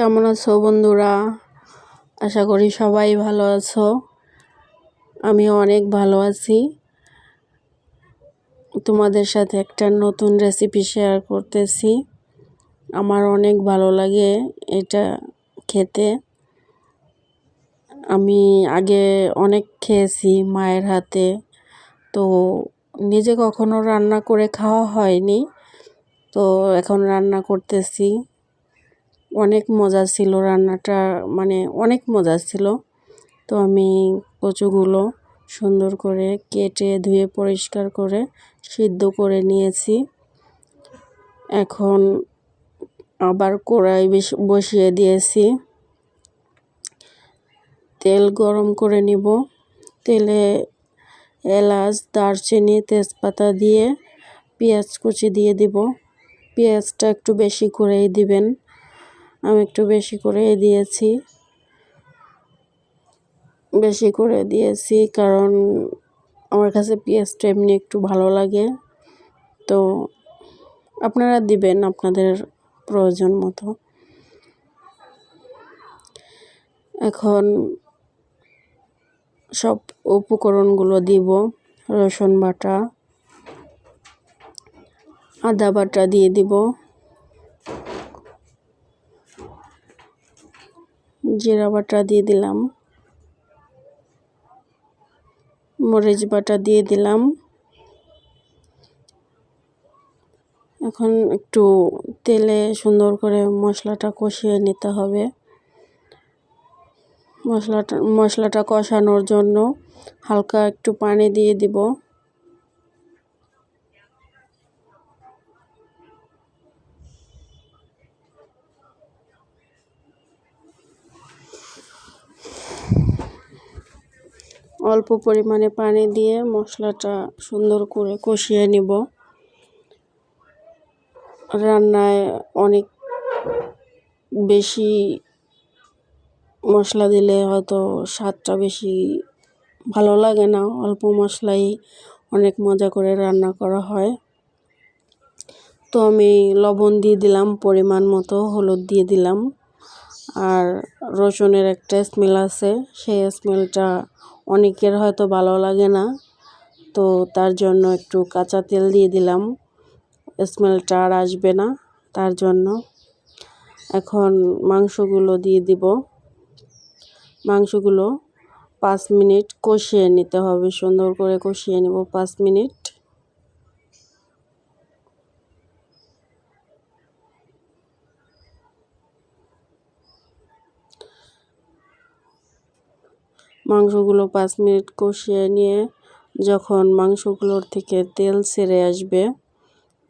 কেমন আছো বন্ধুরা? আশা করি সবাই ভালো আছো। আমি অনেক ভালো আছি। তোমাদের সাথে একটা নতুন রেসিপি শেয়ার করতেছি। আমার অনেক ভালো লাগে এটা খেতে। আমি আগে অনেক খেয়েছি মায়ের হাতে। তো নিজে কখনো রান্না করে খাওয়া হয়নি। তো এখন রান্না করতেছি। অনেক মজা ছিল রান্নাটা মানে অনেক মজা ছিল। তো আমি কচুগুলো সুন্দর করে কেটে, ধুয়ে পরিষ্কার করে সিদ্ধ করে নিয়েছি। এখন আবার কড়াই বসিয়ে দিয়েছি। তেল গরম করে নিব। তেলে এলাচ, দারচিনি, তেজপাতা দিয়ে পেঁয়াজ কুচি দিয়ে দিব। পেঁয়াজটা একটু বেশি করেই দিবেন। আমি একটু বেশি করে দিয়েছি। বেশি করে দিয়েছি কারণ আমার কাছে পেঁয়াজটা এমনি একটু ভালো লাগে। তো আপনারা দিবেন আপনাদের প্রয়োজন মতো। এখন সব উপকরণগুলো দিব, রসুন বাটা, আদা বাটা দিয়ে দিব। জিরা বাটা দিয়ে দিলাম। মরিচ বাটা দিয়ে দিলাম। এখন একটু তেলে সুন্দর করে মশলাটা কষিয়ে নিতে হবে। মশলাটা মশলাটা কষানোর জন্য হালকা একটু পানি দিয়ে দিব। অল্প পরিমাণে পানি দিয়ে মশলাটা সুন্দর করে কষিয়ে নিব। রান্নায় অনেক বেশি মশলা দিলে হয়তো স্বাদটা বেশি ভালো লাগে না, অল্প মশলাই অনেক মজা করে রান্না করা হয়। তো আমি লবণ দিয়ে দিলাম, পরিমাণ মতো হলুদ দিয়ে দিলাম। আর রসুনের একটা স্মেল আছে। সেই স্মেলটা অনেকের হয়তো ভালো লাগে না। তো তার জন্য একটু কাঁচা তেল দিয়ে দিলাম। স্মেলটা আর আসবে না তার জন্য। এখন মাংসগুলো দিয়ে দিব। মাংসগুলো পাঁচ মিনিট কষিয়ে নিতে হবে। সুন্দর করে কষিয়ে নেব পাঁচ মিনিট। মাংসগুলো পাঁচ মিনিট কষিয়ে নিয়ে যখন মাংসগুলোর থেকে তেল ছেড়ে আসবে,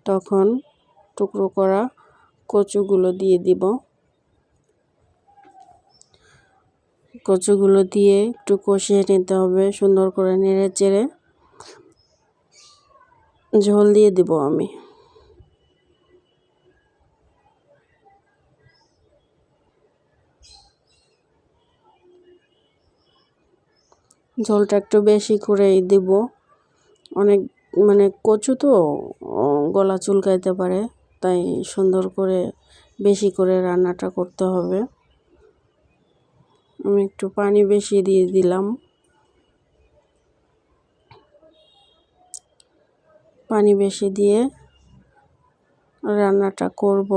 তখন টুকরো করা কচুগুলো দিয়ে দিব। কচুগুলো দিয়ে একটু কষিয়ে নিতে হবে, সুন্দর করে নেড়ে চেড়ে। ঝোল দিয়ে দিব আমি। ঝোলটা একটু বেশি করেই দেব। অনেক মানে কচু তো গলা চুলকাইতে পারে, তাই সুন্দর করে বেশি করে রান্নাটা করতে হবে। আমি একটু পানি বেশি দিয়ে দিলাম। পানি বেশি দিয়ে রান্নাটা করব।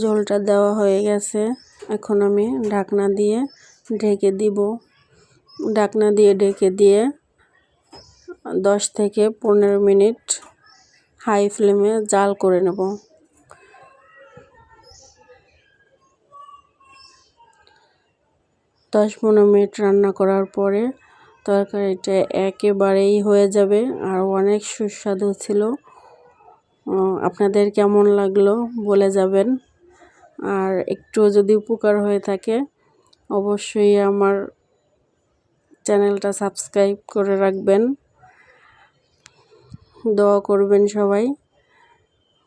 জলটা দেওয়া হয়ে গেছে। এখন আমি ঢাকনা দিয়ে ঢেকে দিব। ঢাকনা দিয়ে ঢেকে দিয়ে দশ থেকে পনেরো মিনিট হাই ফ্লেমে জাল করে নেব। দশ পনেরো মিনিট রান্না করার পরে তরকারিটা একেবারেই হয়ে যাবে আর অনেক সুস্বাদু ছিল। আপনাদের কেমন লাগল বলে যাবেন। আর একটু যদি উপকার হয়ে থাকে, অবশ্যই আমার চ্যানেলটা সাবস্ক্রাইব করে রাখবেন। দোয়া করবেন সবাই।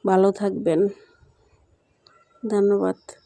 ভালো থাকবেন। ধন্যবাদ।